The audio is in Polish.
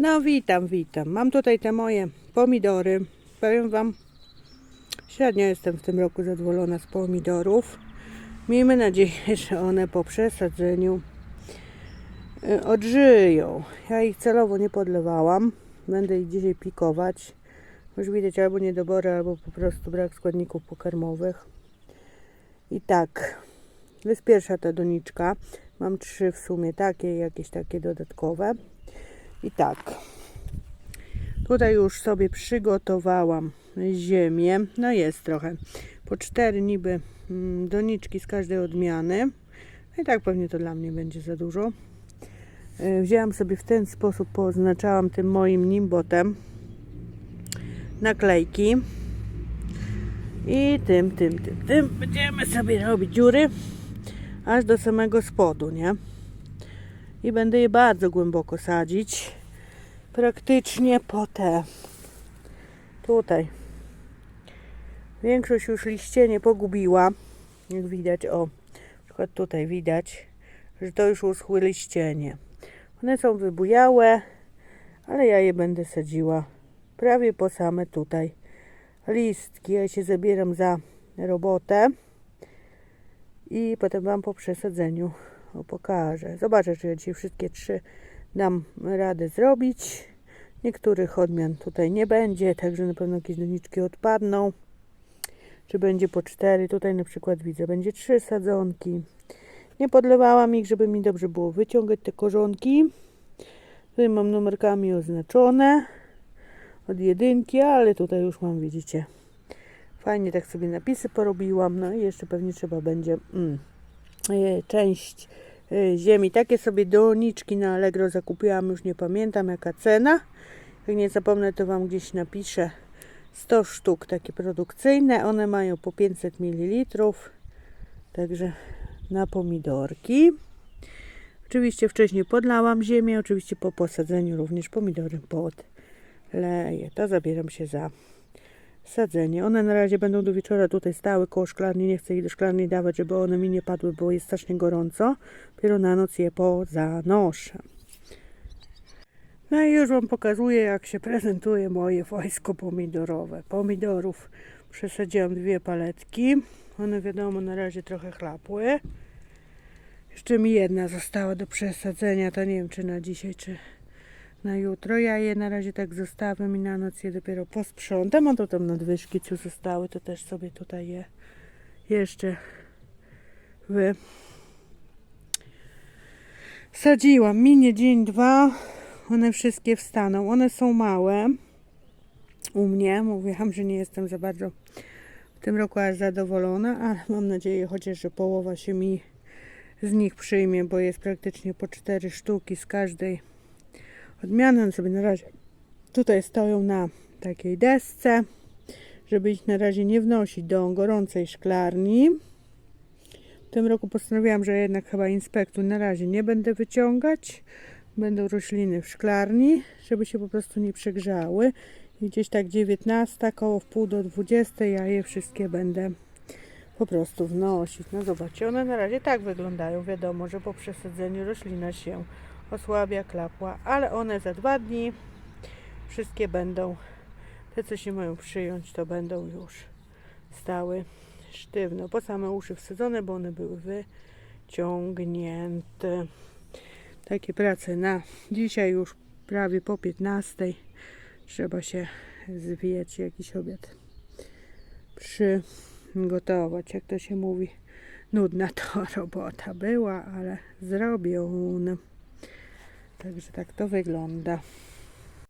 No witam, witam. Mam tutaj te moje pomidory. Powiem Wam, średnio jestem w tym roku zadowolona z pomidorów. Miejmy nadzieję, że one po przesadzeniu y, odżyją. Ja ich celowo nie podlewałam. Będę ich dzisiaj pikować. Już widać albo niedobory, albo po prostu brak składników pokarmowych. I tak, to jest pierwsza ta doniczka. Mam trzy w sumie takie, jakieś takie dodatkowe. I tak, tutaj już sobie przygotowałam ziemię. No jest trochę. Po cztery niby mm, doniczki z każdej odmiany. No i tak pewnie to dla mnie będzie za dużo. Y, Wzięłam sobie w ten sposób, poznaczałam tym moim nimbotem naklejki. I tym, tym, tym, tym będziemy sobie robić dziury aż do samego spodu, nie? I będę je bardzo głęboko sadzić. Praktycznie po te. Tutaj. Większość już liście nie pogubiła. Jak widać, o, na przykład tutaj widać, że to już uschły liścienie. One są wybujałe, ale ja je będę sadziła prawie po same tutaj listki. Ja się zabieram za robotę i potem Wam po przesadzeniu pokażę. Zobaczę, czy ja dzisiaj wszystkie trzy dam radę zrobić. Niektórych odmian tutaj nie będzie, także na pewno jakieś doniczki odpadną. Czy będzie po cztery? Tutaj na przykład widzę, będzie trzy sadzonki. Nie podlewałam ich, żeby mi dobrze było wyciągać te korzonki. Tutaj mam numerkami oznaczone od jedynki, ale tutaj już mam, widzicie, fajnie tak sobie napisy porobiłam. No i jeszcze pewnie trzeba będzie mm, część e, ziemi. Takie sobie doniczki na Allegro zakupiłam, już nie pamiętam jaka cena. Jak nie zapomnę, to Wam gdzieś napiszę. 100 sztuk takie produkcyjne. One mają po 500 ml. Także na pomidorki. Oczywiście wcześniej podlałam ziemię. Oczywiście po posadzeniu również pomidory podleję. To zabieram się za sadzenie. One na razie będą do wieczora tutaj stały koło szklarni. Nie chcę ich do szklarni dawać, żeby one mi nie padły, bo jest strasznie gorąco. Dopiero na noc je pozanoszę. No i już Wam pokazuję, jak się prezentuje moje wojsko pomidorowe. Pomidorów przesadziłam dwie paletki. One wiadomo na razie trochę chlapły. Jeszcze mi jedna została do przesadzenia. To nie wiem, czy na dzisiaj, czy na jutro. Ja je na razie tak zostawię i na noc je dopiero posprzątam. A to tam nadwyżki, co zostały, to też sobie tutaj je jeszcze wy sadziłam. Minie dzień, dwa. One wszystkie wstaną. One są małe. U mnie mówiłam, że nie jestem za bardzo w tym roku aż zadowolona, ale mam nadzieję chociaż, że połowa się mi z nich przyjmie, bo jest praktycznie po cztery sztuki z każdej odmiany. One sobie na razie tutaj stoją na takiej desce, żeby ich na razie nie wnosić do gorącej szklarni. W tym roku postanowiłam, że jednak chyba inspektu na razie nie będę wyciągać. Będą rośliny w szklarni, żeby się po prostu nie przegrzały. I gdzieś tak 19, koło w pół do 20 ja je wszystkie będę po prostu wnosić. No zobaczcie, one na razie tak wyglądają. Wiadomo, że po przesadzeniu roślina się osłabia, klapła, ale one za dwa dni wszystkie będą, te co się mają przyjąć, to będą już stały sztywno. Po same uszy wsadzone, bo one były wyciągnięte. Takie prace na dzisiaj już prawie po 15. Trzeba się zwijać jakiś obiad przygotować, jak to się mówi. Nudna to robota była, ale zrobiona. Także tak to wygląda.